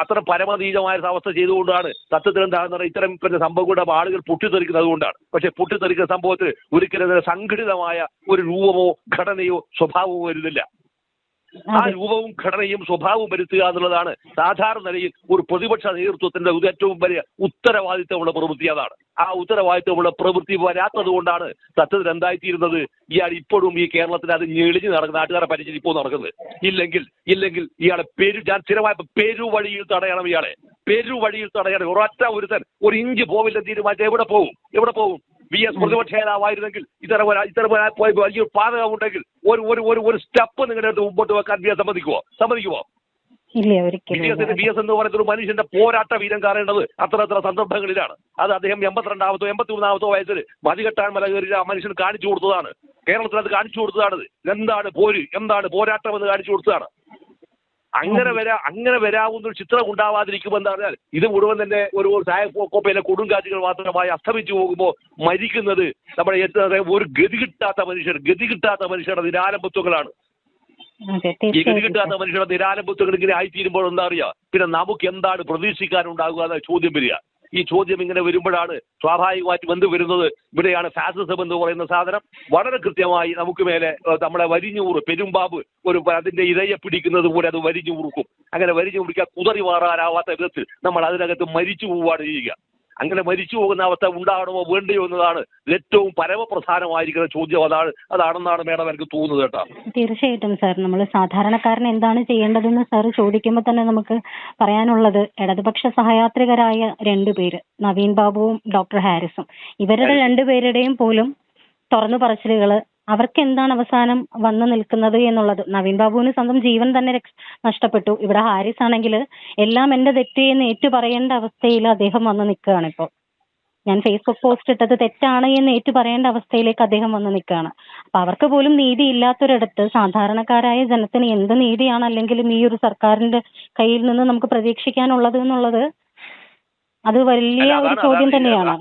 അത്ര പരമനീചമായ അവസ്ഥ ചെയ്തുകൊണ്ടാണ് സത്യത്തിൽ എന്താണെന്ന് പറഞ്ഞാൽ ഇത്തരം പിന്നെ സംഭവങ്ങളുടെ ആളുകൾ പൊട്ടിത്തെറിക്കുന്നത് അതുകൊണ്ടാണ് പക്ഷെ പൊട്ടിത്തെറിക്കുന്ന സംഭവത്തിൽ ഒരിക്കലും സംഘടിതമായ ഒരു രൂപമോ ഘടനയോ സ്വഭാവമോ വരുന്നില്ല. ആ രൂപവും ഘടനയും സ്വഭാവവും വരുത്തുക എന്നുള്ളതാണ് സാധാരണ നിലയിൽ ഒരു പ്രതിപക്ഷ നേതൃത്വത്തിന്റെ ഏറ്റവും വലിയ ഉത്തരവാദിത്തമുള്ള പ്രവൃത്തി അതാണ്. ആ ഉത്തരവാദിത്തമുള്ള പ്രവൃത്തി വരാത്തത് കൊണ്ടാണ് സത്യത്തിൽ എന്തായിത്തീരുന്നത്? ഇയാൾ ഇപ്പോഴും ഈ കേരളത്തിൽ അത് ഞെളിഞ്ഞ് നടക്കുന്ന നാട്ടുകാരെ പരിചയം ഇപ്പോൾ നടക്കുന്നത്. ഇല്ലെങ്കിൽ ഇല്ലെങ്കിൽ ഇയാളെ പേരു ഞാൻ സ്ഥിരമായ പെരുവഴിയിൽ തടയണം ഇയാളെ. പെരുവഴിയിൽ തടയണം. ഒരൊറ്റ ഒരുത്തൻ ഒരു ഇഞ്ച് പോവില്ല തീരുമാനിച്ചാൽ എവിടെ പോകും എവിടെ പോകും വി എസ് പ്രതിപക്ഷ നേതാവായിരുന്നെങ്കിൽ ഇത്തരം ഇത്തരം ഒരു പോയി വലിയ പാതകമുണ്ടെങ്കിൽ ഒരു ഒരു ഒരു ഒരു സ്റ്റെപ്പ് നിങ്ങളുടെ അടുത്ത് മുമ്പോട്ട് വെക്കാൻ വി എസ് സമ്മതിക്കുമോ സമ്മതിക്കുമോ ഇല്ല ഒരിക്കലും ബി എസ് എന്ന് പറയുന്ന ഒരു മനുഷ്യന്റെ പോരാട്ട വീരം കാണേണ്ടത് അത്ര അത്ര സന്ദർഭങ്ങളിലാണ്. അത് അദ്ദേഹം എൺപത്തിരണ്ടാമത്തോ എൺപത്തി മൂന്നാമത്തോ വയസ്സിൽ മതികെട്ടാൻ മല കയറി ആ മനുഷ്യൻ കാണിച്ചു കൊടുത്തതാണ്. കേരളത്തിൽ അത് കാണിച്ചു കൊടുത്തതാണ് എന്താണ് പോര്? എന്താണ് പോരാട്ടം എന്ന് കാണിച്ചു കൊടുത്തതാണ്. അങ്ങനെ വരാ അങ്ങനെ വരാവുന്ന ഒരു ചിത്രം ഉണ്ടാവാതിരിക്കുമെന്ന് പറഞ്ഞാൽ ഇത് മുഴുവൻ തന്നെ ഒരു സായക്കോപ്പയിലെ കൊടുങ്കാറ്റുകൾ മാത്രമായി അസ്തമിച്ചു പോകുമ്പോൾ മരിക്കുന്നത് നമ്മുടെ ഏറ്റവും ഒരു ഗതി കിട്ടാത്ത മനുഷ്യർ ഗതി കിട്ടാത്ത മനുഷ്യരുടെ നിരാലംബത്വങ്ങളാണ്. ഈ ഗതി കിട്ടാത്ത മനുഷ്യരുടെ നിരാലംബത്വങ്ങൾ ഇങ്ങനെ ആയിത്തീരുമ്പോൾ എന്താ അറിയാ? പിന്നെ നമുക്ക് എന്താണ് പ്രതീക്ഷിക്കാനുണ്ടാകുക എന്ന ചോദ്യം വരിക. ഈ ചോദ്യം ഇങ്ങനെ വരുമ്പോഴാണ് സ്വാഭാവികമായിട്ട് എന്ത് വരുന്നത്. ഇവിടെയാണ് ഫാസിസം എന്ന് പറയുന്ന സാധനം. വളരെ കൃത്യമായി നമുക്ക് മേലെ നമ്മളെ വരിഞ്ഞൂറ് പെരുമ്പാമ്പ് ഒരു അതിന്റെ ഇരയെ പിടിക്കുന്നത് പോലെ അത് വരിഞ്ഞു മുറുക്കും അങ്ങനെ വരിഞ്ഞു മുറിക്കാൻ കുതറി മാറാനാവാത്ത വിധത്തിൽ നമ്മൾ അതിനകത്ത് മരിച്ചു പോവുകയാണ് ചെയ്യുക. അങ്ങനെ മരിച്ചു പോകുന്ന അവസ്ഥ ഉണ്ടാകണമോ വേണ്ടയോ എന്നതാണ് ഏറ്റവും പരമപ്രധാനമായിരിക്കുന്ന ചോദ്യം. അതാണ് അതാണെന്നാണ് മേഡം എനിക്ക് തോന്നുന്നത് കേട്ടോ. തീർച്ചയായിട്ടും സാർ. നമ്മൾ സാധാരണക്കാരൻ എന്താണ് ചെയ്യേണ്ടതെന്ന് സാർ ചോദിക്കുമ്പോൾ തന്നെ നമുക്ക് പറയാനുള്ളത് ഇടതുപക്ഷ സഹയാത്രികരായ രണ്ടുപേര് നവീൻ ബാബുവും ഡോക്ടർ ഹാരിസും. ഇവരുടെ രണ്ടുപേരുടെയും പോലും തുറന്നു പറച്ചിലുകൾ അവർക്ക് എന്താണ് അവസാനം വന്നു നിൽക്കുന്നത് എന്നുള്ളത്? നവീൻ ബാബുവിന് സ്വന്തം ജീവൻ തന്നെ നഷ്ടപ്പെട്ടു. ഇവിടെ ഹാരിസ് ആണെങ്കിൽ എല്ലാം എന്റെ തെറ്റ് എന്ന് ഏറ്റു പറയേണ്ട അവസ്ഥയിൽ അദ്ദേഹം വന്ന് നിൽക്കുകയാണ് ഇപ്പോൾ. ഞാൻ ഫേസ്ബുക്ക് പോസ്റ്റ് ഇട്ടത് തെറ്റാണ് എന്ന് ഏറ്റു പറയേണ്ട അവസ്ഥയിലേക്ക് അദ്ദേഹം വന്ന് നിൽക്കുകയാണ്. അപ്പൊ അവർക്ക് പോലും നീതി ഇല്ലാത്തൊരിടത്ത് സാധാരണക്കാരായ ജനത്തിന് എന്ത് നീതിയാണ് അല്ലെങ്കിൽ ഈ ഒരു സർക്കാരിന്റെ കയ്യിൽ നിന്ന് നമുക്ക് പ്രതീക്ഷിക്കാനുള്ളത് എന്നുള്ളത് അത് വലിയ ഒരു ചോദ്യം തന്നെയാണ്.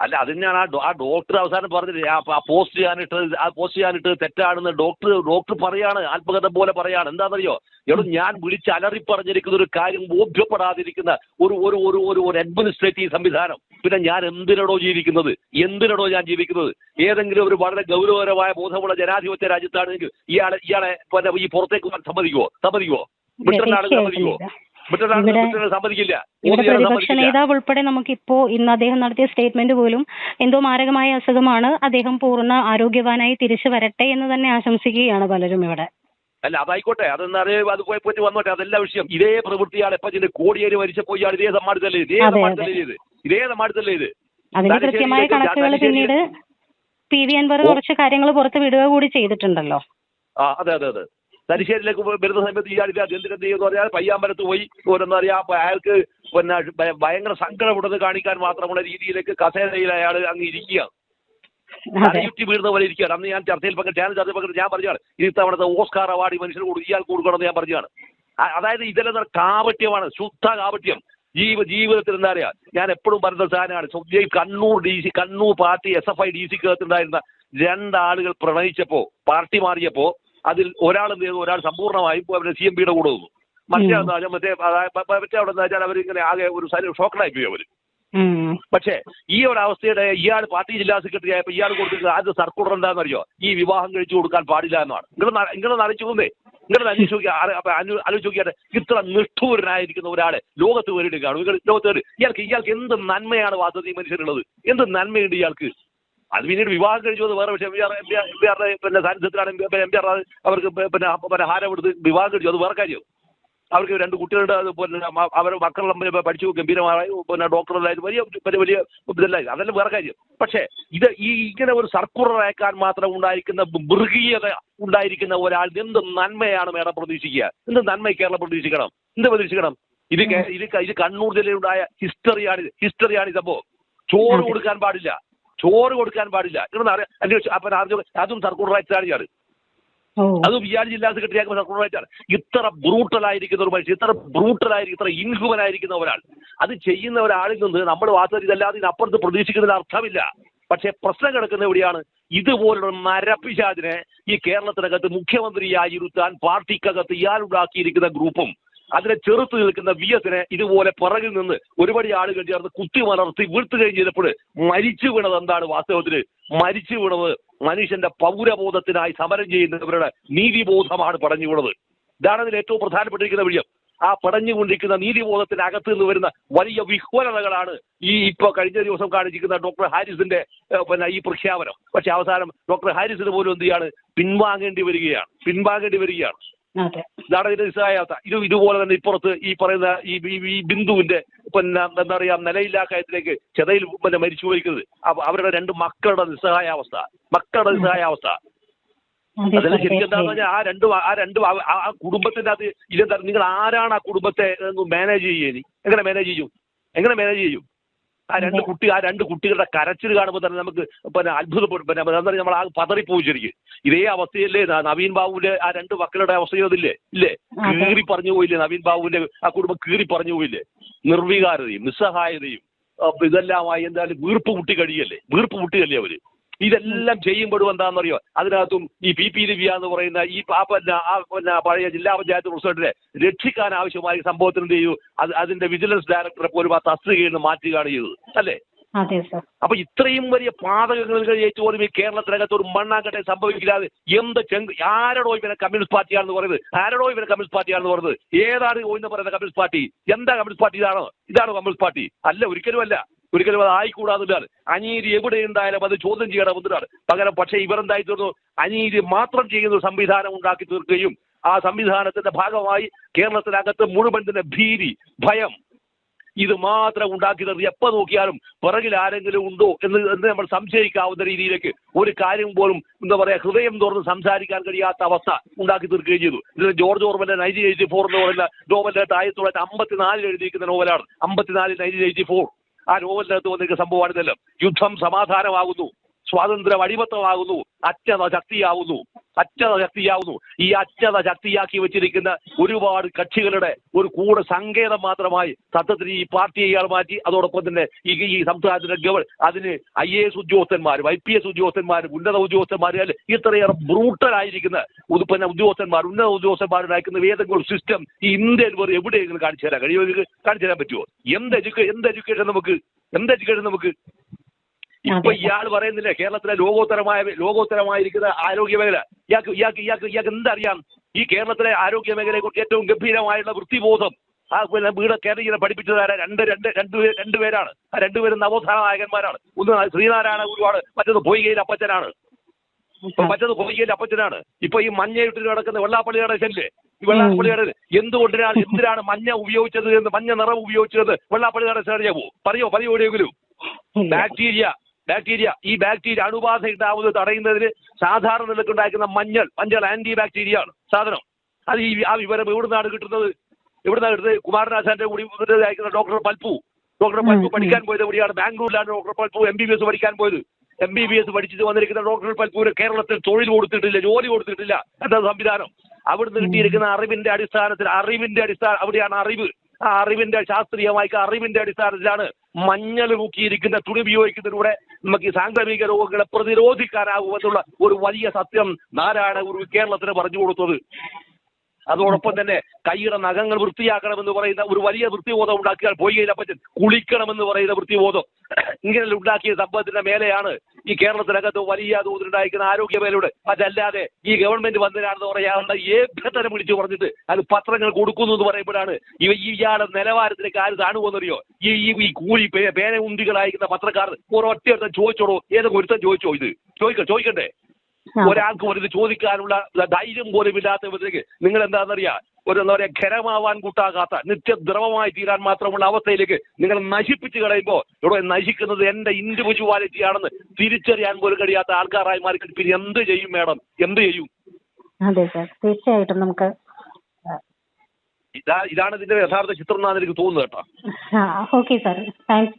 അല്ല അത് തന്നെയാണ് ആ ആ ഡോക്ടർ അവസാനം പറഞ്ഞത് ആ പോസ്റ്റ് ചെയ്യാനിട്ട് ആ പോസ്റ്റ് ചെയ്യാനിട്ട് തെറ്റാണെന്ന് ഡോക്ടർ ഡോക്ടർ പറയാണ് ആത്മകഥ പോലെ പറയാണ്. എന്താണെന്നറിയോ? എടോ ഞാൻ വിളിച്ച് അലറി പറഞ്ഞിരിക്കുന്ന ഒരു കാര്യം ബോധ്യപ്പെടാതിരിക്കുന്ന ഒരു ഒരു ഒരു ഒരു ഒരു അഡ്മിനിസ്ട്രേറ്റീവ് സംവിധാനം. പിന്നെ ഞാൻ എന്തിനടോ ജീവിക്കുന്നത്? എന്തിനടോ ഞാൻ ജീവിക്കുന്നത്? ഏതെങ്കിലും ഒരു വളരെ ഗൗരവകരമായ ബോധമുള്ള ജനാധിപത്യ രാജ്യത്താണെങ്കിൽ ഇയാളെ ഇയാളെ ഈ പുറത്തേക്ക് സമ്മതിക്കുവോ? സമ്മതിക്കുവോ? ആളുകൾ തീർച്ചയായിട്ടും ബ്രിട്ടനാണ് ഇവിടെ- സമ്മതിക്കില്ല. പ്രതിപക്ഷ നേതാവ് ഉൾപ്പെടെ നമുക്കിപ്പോ ഇന്ന് അദ്ദേഹം നടത്തിയ സ്റ്റേറ്റ്മെന്റ് പോലും എന്തോ മാരകമായ അസുഖമാണ്. അദ്ദേഹം പൂർണ ആരോഗ്യവാനായി തിരിച്ചു വരട്ടെ എന്ന് തന്നെ ആശംസിക്കുകയാണ് പലരും ഇവിടെ. അല്ല അതായിക്കോട്ടെ. അതെന്ന് അറിയാം? അത് പോയി വന്നോട്ടെ. അതല്ല വിഷയം. ഇതേ പ്രവൃത്തിയാണ് ഇപ്പൊ ചെയ്ത് കോടിയേരി മരിച്ചപ്പോ ഇയാൾ ഇതേ സമ്മാനത്തല്ലേ ഇതേ? സമ്മാനത്തല്ലേ ഇത്? ഇതേ സമ്മാനത്തല്ലേ ഇത്? തലശ്ശേരിയിലേക്ക് കൃത്യമായ കണക്കുകൾ പിന്നീട് പി വി അൻവർ കുറച്ച് കാര്യങ്ങൾ പുറത്ത് വിടുക കൂടി ചെയ്തിട്ടുണ്ടല്ലോ. ആ അതെ അതെ അതെ. തലശ്ശേരിയിലേക്ക് വരുന്ന സമയത്ത് ഇയാൾ ഇത് എന്തിനെന്ത് ചെയ്യുമെന്ന് പറഞ്ഞാൽ പയ്യാമ്പലത്ത് പോയി ഓരെന്താ പറയാ അയാൾക്ക് പിന്നെ ഭയങ്കര സങ്കടമുണ്ടെന്ന് കാണിക്കാൻ മാത്രമുള്ള രീതിയിലേക്ക് കസേരയിൽ അയാൾ അങ്ങ് ഇരിക്കുകയാണ്. അതെ. തലയുറ്റി വീഴുന്ന പോലെ ഇരിക്കുകയാണ്. അന്ന് ഞാൻ ചർച്ചയിൽ പങ്കെടുത്ത് ഞാൻ ചർച്ചയിൽ പങ്കെടുത്ത് ഞാൻ പറഞ്ഞാണ് ഈ തവണത്തെ ഓസ്കാർ അവാർഡ് ഈ മനുഷ്യന് കൊടുക്കും ഇയാൾക്ക് കൊടുക്കണമെന്ന് ഞാൻ പറഞ്ഞാണ് അതായത് ഇതെല്ലാം എന്താ കാപട്യമാണ് ശുദ്ധ കാപട്യം. ജീവ ജീവിതത്തിൽ എന്താ പറയാ ഞാൻ എപ്പോഴും പറഞ്ഞ സാധനമാണ്. Kannur D C Kannur party S F I D സിക്കകത്തുണ്ടായിരുന്ന രണ്ടാളുകൾ പ്രണയിച്ചപ്പോ പാർട്ടി മാറിയപ്പോ അതിൽ ഒരാൾ എന്ത് ചെയ്തു? ഒരാൾ സമ്പൂർണമായി അവരുടെ സി എം പിയുടെ കൂടെ വന്നു മറ്റേ. എന്താ മറ്റേ മറ്റേ അവിടെ എന്താ വെച്ചാൽ അവരിങ്ങനെ ആകെ ഒരു ഷോക്കഡായി പോയി അവർ. പക്ഷേ ഈ ഒരു അവസ്ഥയുടെ ഇയാൾ പാർട്ടി ജില്ലാ സെക്രട്ടറി ആയപ്പോൾ ഇയാൾ കൊടുത്തിട്ട് ആദ്യ സർക്കുലർ എന്താണെന്നറിയോ ഈ വിവാഹം കഴിച്ചു കൊടുക്കാൻ പാടില്ല എന്നാണ്. നിങ്ങൾ നിങ്ങൾ നനച്ചു പോകുന്നേ നിങ്ങൾ അപ്പൊ ആലോചിച്ച് നോക്കിയാട്ടെ ഇത്ര നിഷ്ഠൂരനായിരിക്കുന്ന ഒരാളെ ലോകത്ത് വേറിയിട്ട് കാണും ലോകത്ത് വേറി ഇയാൾക്ക് ഇയാൾക്ക് എന്ത് നന്മയാണ് വാസ്തവത്തിൽ മനുഷ്യരുള്ളത് മനുഷ്യനുള്ളത്? എന്ത് നന്മയുണ്ട് ഇയാൾക്ക്? അത് പിന്നീട് വിവാഹം കഴിച്ചു അത് വേറെ പക്ഷേ M P R M P M P ആറുടെ പിന്നെ സാന്നിധ്യത്തിലാണ് എം പി ആർ അവർക്ക് പിന്നെ പിന്നെ ഹാരം എടുത്ത് വിവാഹം കഴിച്ചു. അത് വേറെ കാര്യം. അവർക്ക് രണ്ട് കുട്ടികളുടെ അത് പിന്നെ അവർ അവരുടെ മക്കളെല്ലാം പിന്നെ പഠിച്ചു ഗംഭീരമായി. പിന്നെ ഡോക്ടറല്ലായിരുന്നു വലിയ വലിയ വലിയ ഇതെല്ലാം അതെല്ലാം വേറെ കാര്യം. പക്ഷേ ഇത് ഈ ഇങ്ങനെ ഒരു സർക്കുലർ അയക്കാൻ മാത്രം ഉണ്ടായിരിക്കുന്ന മൃഗീയത ഉണ്ടായിരിക്കുന്ന ഒരാൾ എന്ത് നന്മയാണ് മേഡം പ്രതീക്ഷിക്കുക? എന്ത് നന്മ കേരളം പ്രതീക്ഷിക്കണം? എന്ത് പ്രതീക്ഷിക്കണം? ഇത് ഇത് ഇത് കണ്ണൂർ ജില്ലയിലുണ്ടായ ഹിസ്റ്ററിയാണ് ഹിസ്റ്ററിയാണ് ഈ സംഭവം. ചോറ് കൊടുക്കാൻ പാടില്ല. ചോറ് കൊടുക്കാൻ പാടില്ല. അന്വേഷിച്ചു അപ്പം അതും സർക്കുലർ റൈറ്റ്സ് ആണെയാണ് അത് ഇയാൾ ജില്ലാ സെക്രട്ടറി ആക്കുമ്പോൾ ആണ്. ഇത്ര ബ്രൂട്ടലായിരിക്കുന്ന ഒരു മനുഷ്യൻ ഇത്ര ബ്രൂട്ടലായിരിക്കും ഇത്ര ഇൻഹ്യൂമനായിരിക്കുന്ന ഒരാൾ. അത് ചെയ്യുന്ന ഒരാളിൽ നിന്ന് നമ്മൾ വാസ്തവത്തിൽ ഇതല്ലാതെ ഇതിനപ്പുറത്ത് പ്രതീക്ഷിക്കുന്നതിന് അർത്ഥമില്ല. പക്ഷേ പ്രശ്നം കിടക്കുന്ന എവിടെയാണ്? ഇതുപോലുള്ള മരപ്പിശാദിനെ ഈ കേരളത്തിനകത്ത് മുഖ്യമന്ത്രിയായി ഇരുത്താൻ പാർട്ടിക്കകത്ത് ഇയാളുണ്ടാക്കിയിരിക്കുന്ന ഗ്രൂപ്പും അതിനെ ചെറുത്ത് നിൽക്കുന്ന വി എസിനെ ഇതുപോലെ പിറകിൽ നിന്ന് ഒരുപടി ആളുകൾ ചേർന്ന് കുത്തി മലർത്തി വീഴ്ത്തുകയും ചെയ്തപ്പോൾ മരിച്ചു വീണത് എന്താണ് വാസ്തവത്തിൽ? മരിച്ചു വീണത് മനുഷ്യന്റെ പൗരബോധത്തിനായി സമരം ചെയ്യുന്നവരുടെ നീതിബോധമാണ് പടഞ്ഞു വീണത്. ഇതാണ് അതിൽ ഏറ്റവും പ്രധാനപ്പെട്ടിരിക്കുന്ന വിഷയം. ആ പടഞ്ഞുകൊണ്ടിരിക്കുന്ന നീതിബോധത്തിനകത്ത് നിന്ന് വരുന്ന വലിയ വിഹ്വലതകളാണ് ഈ ഇപ്പൊ കഴിഞ്ഞ ദിവസം കാണിച്ചിരിക്കുന്ന ഡോക്ടർ ഹാരിസിന്റെ പിന്നെ ഈ പ്രഖ്യാപനം. പക്ഷെ അവസാനം ഡോക്ടർ ഹാരിസിന് പോലും എന്ത് ചെയ്യാണ്? പിൻവാങ്ങേണ്ടി വരികയാണ്. പിൻവാങ്ങേണ്ടി വരികയാണ്. ഇതാണ് ഇതിന്റെ നിസ്സഹായാവസ്ഥ. ഇത് ഇതുപോലെ തന്നെ ഇപ്പുറത്ത് ഈ പറയുന്ന ഈ ഈ- ബിന്ദുവിന്റെ പിന്നെ എന്താ പറയാ നിലയില്ലാ കാര്യത്തിലേക്ക് ചെതയിൽ പിന്നെ മരിച്ചു പോയിരിക്കുന്നത്. അവ- അവരുടെ രണ്ട് മക്കളുടെ നിസ്സഹായാവസ്ഥ. മക്കളുടെ നിസ്സഹായാവസ്ഥ. അവസ്ഥ ശരിക്കും എന്താണെന്ന് പറഞ്ഞാൽ ആ രണ്ട് ആ രണ്ട് ആ- കുടുംബത്തിന്റെ അകത്ത് ഇതെന്താ നിങ്ങൾ ആരാണ് ആ കുടുംബത്തെ മാനേജ് ചെയ്യുന്നത് എങ്ങനെ മാനേജ് ചെയ്യും? എങ്ങനെ മാനേജ് ചെയ്യും? ആ രണ്ട്. കുട്ടി ആ രണ്ട് കുട്ടികളുടെ കരച്ചിൽ കാണുമ്പോൾ തന്നെ നമുക്ക് പിന്നെ അത്ഭുതപ്പെടും പിന്നെ എന്താ പറയുക നമ്മൾ ആ പതറിപ്പോയി ശരിക്കും. ഇതേ അവസ്ഥയല്ലേ നവീൻ ബാബുവിന്റെ ആ രണ്ട് മക്കളുടെ അവസ്ഥയതില്ലേ ഇല്ലേ? അതെ. കീറി പറഞ്ഞു പോയില്ലേ നവീൻ ബാബുവിന്റെ ആ കുടുംബം കീറി പറഞ്ഞു പോയില്ലേ? നിർവികാരതയും നിസ്സഹായതയും ഇതെല്ലാമായി എന്തായാലും വീർപ്പ് കുട്ടി കഴിയല്ലേ? വീർപ്പ് മുട്ടുകല്ലേ അവർ? ഇതെല്ലാം ചെയ്യുമ്പോഴും എന്താണെന്നറിയോ? അതിനകത്തും ഈ പി പി ദിവ്യ എന്ന് പറയുന്ന ഈ പിന്നെ ആ പിന്നെ പഴയ ജില്ലാ പഞ്ചായത്ത് പ്രസിഡന്റിനെ രക്ഷിക്കാൻ ആവശ്യമായ സംഭവത്തിന് എന്ത് ചെയ്യൂ അത് അതിന്റെ വിജിലൻസ് ഡയറക്ടറെ പോലും ആ തസ്തികയിൽ നിന്ന് മാറ്റുകയാണ് ചെയ്തത്. അല്ലേ? അപ്പൊ ഇത്രയും വലിയ പാതകങ്ങൾ കഴിച്ചു പോലും ഈ കേരളത്തിനകത്ത് ഒരു മണ്ണാങ്കട്ടെ സംഭവിക്കാതെ എന്ത് ചെങ്ക് ആരടോ ഇവരെ കമ്മ്യൂണിസ്റ്റ് പാർട്ടിയാണെന്ന് പറയുന്നത്? ആരടോ ഇവരെ കമ്മ്യൂണിസ്റ്റ് പാർട്ടിയാണെന്ന് പറയുന്നത്? ഏതാണ് ഇന്ന് പറയുന്ന കമ്മ്യൂണിസ്റ്റ് പാർട്ടി? എന്താ കമ്മ്യൂണിസ്റ്റ് പാർട്ടി ഇതാണോ? ഇതാണോ കമ്മ്യൂണിസ്റ്റ് പാർട്ടി? അല്ല ഒരിക്കലും അല്ല ഒരിക്കലും അത് ആയിക്കൂടാന്നില്ലാണ് അനീതി എവിടെ ഉണ്ടായാലും അത് ചോദ്യം ചെയ്യണമെന്നതാണ് പകരം പക്ഷേ ഇവരെന്തായി തീർന്നു അനീതി മാത്രം ചെയ്യുന്ന സംവിധാനം ഉണ്ടാക്കി തീർക്കുകയും ആ സംവിധാനത്തിന്റെ ഭാഗമായി കേരളത്തിനകത്ത് മുഴുവൻ തന്നെ ഭീതി ഭയം ഇത് മാത്രം ഉണ്ടാക്കി നിർത്തി എപ്പോൾ നോക്കിയാലും പിറകിൽ ആരെങ്കിലും ഉണ്ടോ എന്ന് എന്ന് നമ്മൾ സംശയിക്കാവുന്ന രീതിയിലേക്ക് ഒരു കാര്യം പോലും എന്താ പറയാ ഹൃദയം തുറന്ന് സംസാരിക്കാൻ കഴിയാത്ത അവസ്ഥ ഉണ്ടാക്കി തീർക്കുകയും ചെയ്തു. ഇത് ജോർജ് ഓർമ്മന്റെ നയന്റീൻ എയ്റ്റി ഫോർ എന്ന് പറയുന്ന നോവലിന്റെ ആയിരത്തി തൊള്ളായിരത്തി അമ്പത്തിനാലിൽ എഴുതിയിരിക്കുന്ന നോവലാണ് അമ്പത്തിനാലിൽ നയന്റീൻ എയ്റ്റി ഫോർ. ആ നോവലിനകത്ത് വന്നിരിക്കുന്ന സംഭവമാണിതെല്ലാം. യുദ്ധം സമാധാനമാകുന്നു. സ്വാതന്ത്ര്യം അടിമത്തമാകുന്നു അജ്ഞത ശക്തിയാവുന്നു. അജ്ഞത ശക്തിയാവുന്നു. ഈ അജ്ഞത ശക്തിയാക്കി വെച്ചിരിക്കുന്ന ഒരുപാട് കക്ഷികളുടെ ഒരു കൂടെ സങ്കേതം മാത്രമായി സത്യത്തിൽ ഈ പാർട്ടി ഇയാൾ മാറ്റി. അതോടൊപ്പം തന്നെ ഈ ഈ സംസ്ഥാനത്തിന്റെ ഗവൺ അതിന് ഐ എ എസ് ഉദ്യോഗസ്ഥന്മാരും ഐ പി എസ് ഉദ്യോഗസ്ഥന്മാരും ഉന്നത ഉദ്യോഗസ്ഥന്മാരും അല്ലെ ഇത്രയേറെ ബ്രൂട്ടലായിരിക്കുന്ന ഉത്പന്ന പിന്നെ ഉദ്യോഗസ്ഥന്മാർ ഉന്നത ഉദ്യോഗസ്ഥന്മാരുണ്ടാക്കുന്ന ഏതെങ്കിലും സിസ്റ്റം ഈ ഇന്ത്യയിൽ വേറെ എവിടെയെങ്കിലും കാണിച്ചു തരാൻ കഴിയുമോ? കാണിച്ചു തരാൻ പറ്റുമോ? എന്ത് എഡ്യൂക്കേ എന്ത് എഡ്യൂക്കേഷൻ നമുക്ക് എന്ത് എഡ്യൂക്കേഷൻ നമുക്ക് ഇപ്പൊ. ഇയാൾ പറയുന്നില്ലേ കേരളത്തിലെ ലോകോത്തരമായ ലോകോത്തരമായിരിക്കുന്ന ആരോഗ്യ മേഖല. ഇയാൾക്ക് ഇയാൾക്ക് ഇയാൾക്ക് ഇയാൾക്ക് എന്തറിയാം? ഈ കേരളത്തിലെ ആരോഗ്യ മേഖലയെ കുറിച്ച് ഏറ്റവും ഗംഭീരമായുള്ള വൃത്തിബോധം. ആ പിന്നെ വീട് കേരളീയനെ പഠിപ്പിച്ചതാര രണ്ട് രണ്ട് രണ്ട് രണ്ടുപേരാണ് ആ രണ്ടുപേരും നവോത്ഥാന നായകന്മാരാണ്. ഒന്ന് ശ്രീനാരായണ ഗുരുവാണ് മറ്റൊന്ന് ഭോയികയിൽ അപ്പച്ചനാണ്. മറ്റൊന്ന് മറ്റത് പൊയ്കയിൽ അപ്പച്ചനാണ്. ഇപ്പൊ ഈ മഞ്ഞയിട്ട് നടക്കുന്ന വെള്ളാപ്പള്ളി നടേശല്ലേ ഈ വെള്ളാപ്പള്ളി നടേശൻ എന്തുകൊണ്ടിനാണ് എന്തിനാണ് മഞ്ഞ ഉപയോഗിച്ചത് എന്ന് മഞ്ഞ നിറം ഉപയോഗിച്ചത് വെള്ളാപ്പള്ളി നടേശൻ അറിയാമോ പറയോ? പറയോ എവിടെയെങ്കിലും? Bacteria bacteria. ഈ ബാക്ടീരിയ അണുബാധ ഉണ്ടാവുന്നത് തടയുന്നതിന് സാധാരണ നിലയ്ക്ക് ഉണ്ടാക്കുന്ന മഞ്ഞൾ. മഞ്ഞൾ ആന്റി ബാക്ടീരിയ ആണ് സാധനം. അത് ഈ ആ വിവരം എവിടുന്നാണ് കിട്ടുന്നത്? എവിടുന്നാണ് കിട്ടുന്നത്? കുമാരനാശാന്റെ കൂടി അയക്കുന്ന ഡോക്ടർ പൽപ്പു ഡോക്ടർ പൽപ്പു. പഠിക്കാൻ പോയത് കൂടിയാണ് ബാംഗ്ലൂരിലാണ് doctor Palpu M B B S പഠിക്കാൻ പോയത്. എം ബി ബി എസ് പഠിച്ചിട്ട് വന്നിരിക്കുന്ന ഡോക്ടർ പൽപ്പൂര് കേരളത്തിൽ തൊഴിൽ കൊടുത്തിട്ടില്ല ജോലി കൊടുത്തിട്ടില്ല എന്താ സംവിധാനം. അവിടുന്ന് കിട്ടിയിരിക്കുന്ന അറിവിന്റെ അടിസ്ഥാനത്തിൽ അറിവിന്റെ അടിസ്ഥാനം അവിടെയാണ് അറിവ്. ആ അറിവിന്റെ ശാസ്ത്രീയമായ അറിവിന്റെ അടിസ്ഥാനത്തിലാണ് മഞ്ഞൾ മുക്കിയിരിക്കുന്ന തുണി ഉപയോഗിക്കുന്നതിലൂടെ നമുക്ക് ഈ സാംക്രമിക രോഗങ്ങളെ പ്രതിരോധിക്കാനാകുമെന്നുള്ള ഒരു വലിയ സത്യം നാരായണ ഗുരു കേരളത്തിന് പറഞ്ഞു കൊടുത്തത്. അതോടൊപ്പം തന്നെ കൈയുടെ നഖങ്ങൾ വൃത്തിയാക്കണമെന്ന് പറയുന്ന ഒരു വലിയ വൃത്തിബോധം ഉണ്ടാക്കിയാൽ പോയി കഴിഞ്ഞാൽ പറ്റും കുളിക്കണമെന്ന് പറയുന്ന വൃത്തിബോധം. ഇങ്ങനെ ഉണ്ടാക്കിയ സംഭവത്തിന്റെ മേലെയാണ് ഈ കേരളത്തിനകത്ത് വലിയ തോതിലുണ്ടായിരിക്കുന്ന ആരോഗ്യ മേലയുടെ അതല്ലാതെ ഈ ഗവൺമെന്റ് വന്നതിനാണെന്ന് പറയാനുള്ള ഏഭ്യതരം വിളിച്ചു പറഞ്ഞിട്ട് അത് പത്രങ്ങൾ കൊടുക്കുന്നു എന്ന് പറയുമ്പോഴാണ് ഇവ ഈ ഇയാളുടെ നിലവാരത്തിലേക്ക് ആര് താണുവെന്നറിയോ ഈ ഈ കൂലി പേന ഉന്തികളായിരിക്കുന്ന പത്രക്കാർ ഒരൊറ്റ ചോദിച്ചോളൂ ഏതൊക്കെ ഒരുത്തം ചോദിച്ചോ ഇത്? ചോദിക്കോ ചോദിക്കണ്ടേ. ഒരാൾക്ക് ഒരു ഇത് ചോദിക്കാനുള്ള ധൈര്യം പോലും ഇല്ലാത്തവർക്ക് നിങ്ങൾ എന്താണെന്നറിയാ ഒരു എന്താ പറയാ ഖരമാവാൻ കൂട്ടാകാത്ത നിത്യദ്രവമായി തീരാൻ മാത്രമുള്ള അവസ്ഥയിലേക്ക് നിങ്ങൾ നശിപ്പിച്ചു കളയുമ്പോൾ ഇവിടെ നശിക്കുന്നത് എന്റെ ഇൻഡിവിജ്വാലിറ്റി ആണെന്ന് തിരിച്ചറിയാൻ പോലും കഴിയാത്ത ആൾക്കാരായി മാറി പിന്നെ എന്ത് ചെയ്യും മാഡം? എന്ത് ചെയ്യും? അതെ സാർ തീർച്ചയായിട്ടും നമുക്ക് ഇതാ ഇതാണ് ഇതിന്റെ യഥാർത്ഥ ചിത്രം എന്നാണ് എനിക്ക് തോന്നുന്നത് കേട്ടോ. Okay sir thanks